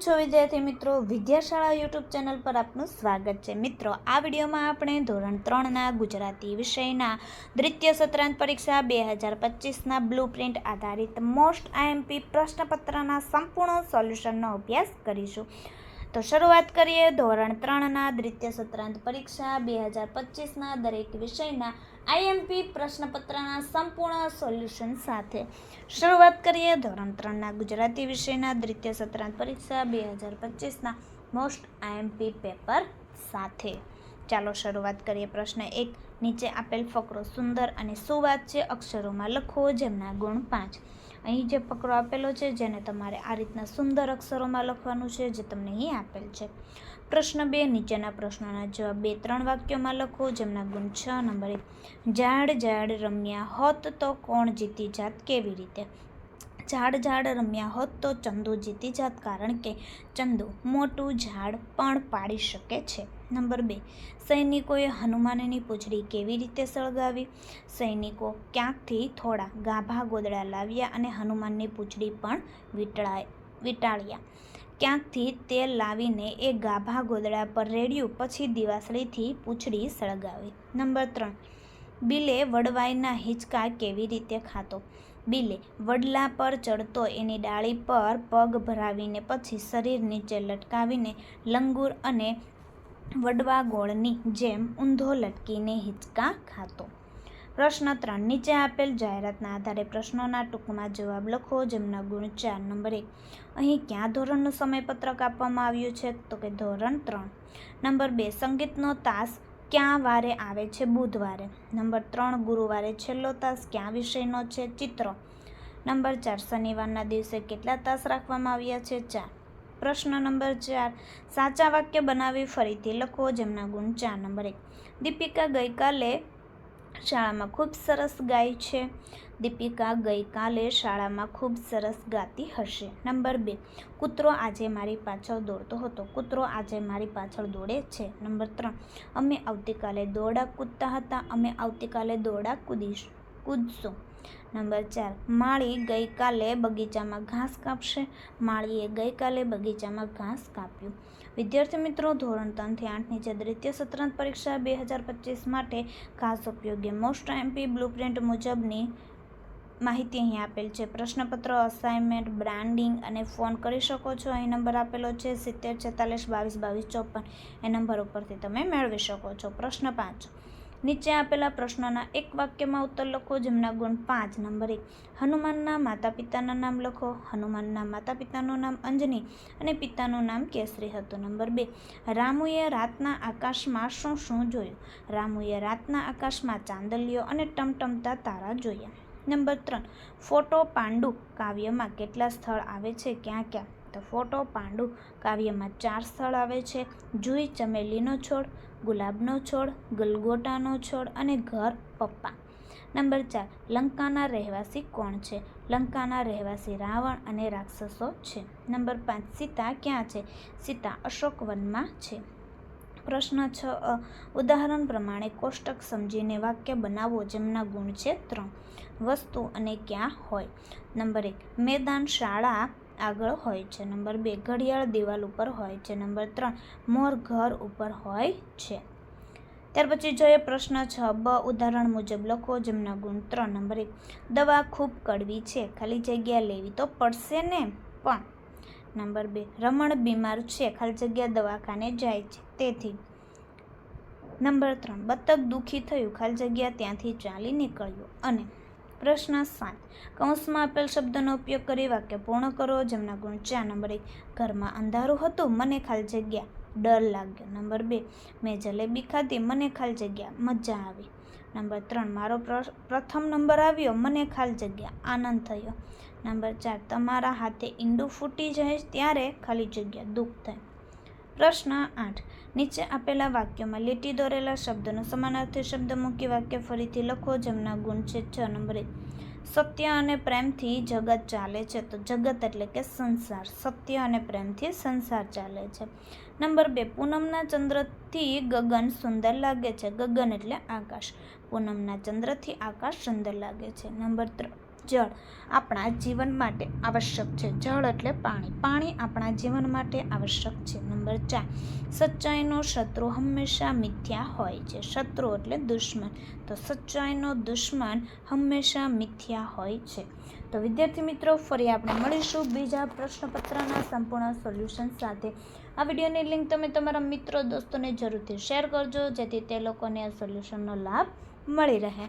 છો વિદ્યાર્થી મિત્રો? વિદ્યાશાળા યુટ્યુબ ચેનલ પર આપનું સ્વાગત છે. મિત્રો, આ વિડીયોમાં આપણે ધોરણ ત્રણના ગુજરાતી વિષયના દ્વિતીય સત્રાંત પરીક્ષા બે હજાર પચીસના બ્લુ પ્રિન્ટ આધારિત મોસ્ટ આઈએમપી પ્રશ્નપત્રના સંપૂર્ણ સોલ્યુશનનો અભ્યાસ કરીશું. તો શરૂઆત કરીએ ધોરણ ત્રણના દ્વિતીય સત્રાંત પરીક્ષા, બે હજાર પચીસના દરેક વિષયના આઈએમપી પ્રશ્નપત્રના સંપૂર્ણ સોલ્યુશન સાથે. શરૂઆત કરીએ ધોરણ ત્રણના ગુજરાતી વિષયના દ્વિતીય સત્રાંત પરીક્ષા, બે હજાર પચીસના મોસ્ટ આઈએમપી પેપર સાથે. ચાલો શરૂઆત કરીએ પ્રશ્ન એક. નીચે આપેલ ફકરો સુંદર અને સુવાચ્ય અક્ષરોમાં લખો જેમના ગુણ પાંચ. અહીં જે ફકરો આપેલો છે, જેને તમારે આ રીતના સુંદર અક્ષરોમાં લખવાનું છે, જે તમને અહીં આપેલ છે. પ્રશ્ન બે. નીચેના પ્રશ્નોના જવાબ બે ત્રણ વાક્યોમાં લખો જેમના ગુણ છ. નંબર એક. ઝાડ ઝાડ રમ્યા હોત તો કોણ જીતી જાત કેવી રીતે? ઝાડ ઝાડ રમ્યા હોત તો ચંદુ જીતી જાત કારણ કે ચંદુ મોટું ઝાડ પણ પાડી શકે છે. નંબર બે. સૈનિકોએ હનુમાનની પૂંછડી કેવી રીતે સળગાવી? સૈનિકો ક્યાંકથી થોડા ગાભા ગોદડા લાવ્યા અને હનુમાનની પૂંછડી પણ વીંટળાય, વીંટાળ્યા. ક્યાંકથી તેલ લાવીને એ ગાભા ગોદડા પર રેડ્યું, પછી દિવાસળીથી પૂંછડી સળગાવી? નંબર ત્રણ. બિલે વડવાઈના હિંચકા કેવી રીતે ખાતો? બિલે વડલા પર ચડતો એની ડાળી પર પગ ભરાવીને પછી શરીર નીચે લટકાવીને લંગૂર અને વડવા ગોળની જેમ ઊંધો લટકીને હિંચકા ખાતો. પ્રશ્ન ત્રણ. નીચે આપેલ જાહેરાતના આધારે પ્રશ્નોના ટૂંકમાં જવાબ લખો. જેમના ગુણ ચાર. નંબર એક. અહીં ક્યાં ધોરણનું સમયપત્રક આપવામાં આવ્યું છે? તો કે ધોરણ ત્રણ. નંબર બે. સંગીતનો તાસ ક્યાં વારે આવે છે? બુધવારે. નંબર ત્રણ. ગુરુવારે છેલ્લો તાસ ક્યાં વિષયનો છે? ચિત્ર. નંબર ચાર. શનિવારના દિવસે કેટલા તાસ રાખવામાં આવ્યા છે? ચાર. પ્રશ્ન નંબર ચાર. સાચા વાક્ય બનાવી ફરીથી લખો જેમના ગુણ ચાર. નંબર એક. દીપિકા ગઈકાલે શાળામાં ખૂબ સરસ ગાય છે. દીપિકા ગઈકાલે શાળામાં ખૂબ સરસ ગાતી હશે. નંબર બે. કૂતરો આજે મારી પાછળ દોડતો હતો. કૂતરો આજે મારી પાછળ દોડે છે. નંબર ત્રણ. અમે આવતીકાલે દોડા કૂદતા હતા. અમે આવતીકાલે દોડા કૂદીશ. કૂદશું. નંબર ચાર, માળી ગઈકાલે બગીચામાં ઘાસ કાપશે. માળીએ ગઈકાલે બગીચામાં ઘાસ કાપ્યું. વિદ્યાર્થી મિત્રો, ધોરણ ત્રણથી આઠની જે દ્વિતીય સત્રાંત પરીક્ષા બે હજાર પચીસ માટે ખાસ ઉપયોગી. મોસ્ટ એમપી બ્લુપ્રિન્ટ મુજબની માહિતી અહીં આપેલ છે. પ્રશ્નપત્ર અસાઇનમેન્ટ બ્રાન્ડિંગ અને ફોન કરી શકો છો. અહીં નંબર આપેલો છે સિત્તેર, છેતાલીસ, બાવીસ બાવીસ, ચોપન. એ નંબર ઉપરથી તમે મેળવી શકો છો. પ્રશ્ન પાંચ નીચે આપેલા પ્રશ્નોના એક વાક્યમાં ઉત્તર લખો, જેમના ગુણ પાંચ નંબર. એક હનુમાનના માતા પિતાના નામ લખો. હનુમાનના માતા પિતાનું નામ અંજની અને પિતાનું નામ કેસરી હતું નંબર બે. રામુએ રાતના આકાશમાં શું શું જોયું? રામુએ રાતના આકાશમાં ચાંદલિયો અને ટમટમતા તારા જોયા. નંબર ત્રણ. ફોટો પાંડુ કાવ્યમાં કેટલા સ્થળ આવે છે? ક્યાં ક્યાં? તો ફોટો પાંડુ કાવ્યમાં ચાર સ્થળ આવે છે. જુઈ ચમેલીનો છોડ, ગુલાબનો છોડ, ગલગોટાનો છોડ અને ઘર પપ્પા. નંબર ચાર, લંકાના રહેવાસી કોણ છે? લંકાના રહેવાસી રાવણ અને રાક્ષસો છે. નંબર પાંચ, સીતા ક્યાં છે? સીતા અશોકવનમાં છે. પ્રશ્ન છ ઉદાહરણ પ્રમાણે કોષ્ટક સમજીને વાક્ય બનાવો જેમના ગુણ છે ત્રણ. વસ્તુ અને ક્યાં હોય? નંબર એક, મેદાન શાળા આગળ હોય છે. નંબર બે, ઘડિયાળ દિવાલ ઉપર હોય છે. નંબર ત્રણ, મોર ઘર ઉપર હોય છે. ત્યાર પછી જોઈએ પ્રશ્ન છ, બ ઉદાહરણ મુજબ લખો જેમના ગુણ ત્રણ. નંબર એક, દવા ખૂબ કડવી છે. ખાલી જગ્યા લેવી તો પડશે ને પણ? નંબર બે, રમણ બીમાર છે. ખાલી જગ્યા દવાખાને જાય છે. તેથી નંબર ત્રણ, બતક દુઃખી થયું. ખાલી જગ્યા ત્યાંથી ચાલી નીકળ્યું. અને પ્રશ્ન સાત. કૌંસમાં આપેલ શબ્દનો ઉપયોગ કરી વાક્ય પૂર્ણ કરો, જેમના ગુણ ચાર, નંબર એક. ઘરમાં અંધારું હતું, મને ખાલી જગ્યા. ડર લાગ્યો. નંબર બે. મેં જલેબી ખાધી, મને ખાલી જગ્યા. મજા આવી. નંબર ત્રણ. મારો પ્રથમ નંબર આવ્યો, મને ખાલી જગ્યા. આનંદ થયો. નંબર ચાર. તમારા હાથે ઈંડું ફૂટી જાય ત્યારે ખાલી જગ્યા. દુઃખ થાય. પ્રશ્ન આઠ. નીચે આપેલા વાક્યમાં લીટી દોરેલા શબ્દનો સમાનાર્થી શબ્દ મૂકી વાક્ય ફરીથી લખો, જેમના ગુણ છે છ નંબરે. સત્ય અને પ્રેમથી જગત ચાલે છે. તો જગત એટલે કે સંસાર. સત્ય અને પ્રેમથી સંસાર ચાલે છે. નંબર બે. પૂનમના ચંદ્રથી ગગન સુંદર લાગે છે. ગગન એટલે આકાશ. પૂનમના ચંદ્રથી આકાશ સુંદર લાગે છે. નંબર ત્રણ. જળ આપણા જીવન માટે આવશ્યક છે. જળ એટલે પાણી. પાણી આપણા જીવન માટે આવશ્યક છે. નંબર ચાર, સચ્ચાઈનો શત્રુ હંમેશા મિથ્યા હોય છે. શત્રુ એટલે દુશ્મન. તો સચ્ચાઈનો દુશ્મન હંમેશા મિથ્યા હોય છે. તો વિદ્યાર્થી મિત્રો, ફરી આપણે મળીશું બીજા પ્રશ્નપત્રના સંપૂર્ણ સોલ્યુશન સાથે. આ વિડીયોની લિંક તમે તમારા મિત્રો, દોસ્તોને જરૂરથી શેર કરજો, જેથી તે લોકોને આ સોલ્યુશનનો લાભ મળી રહે.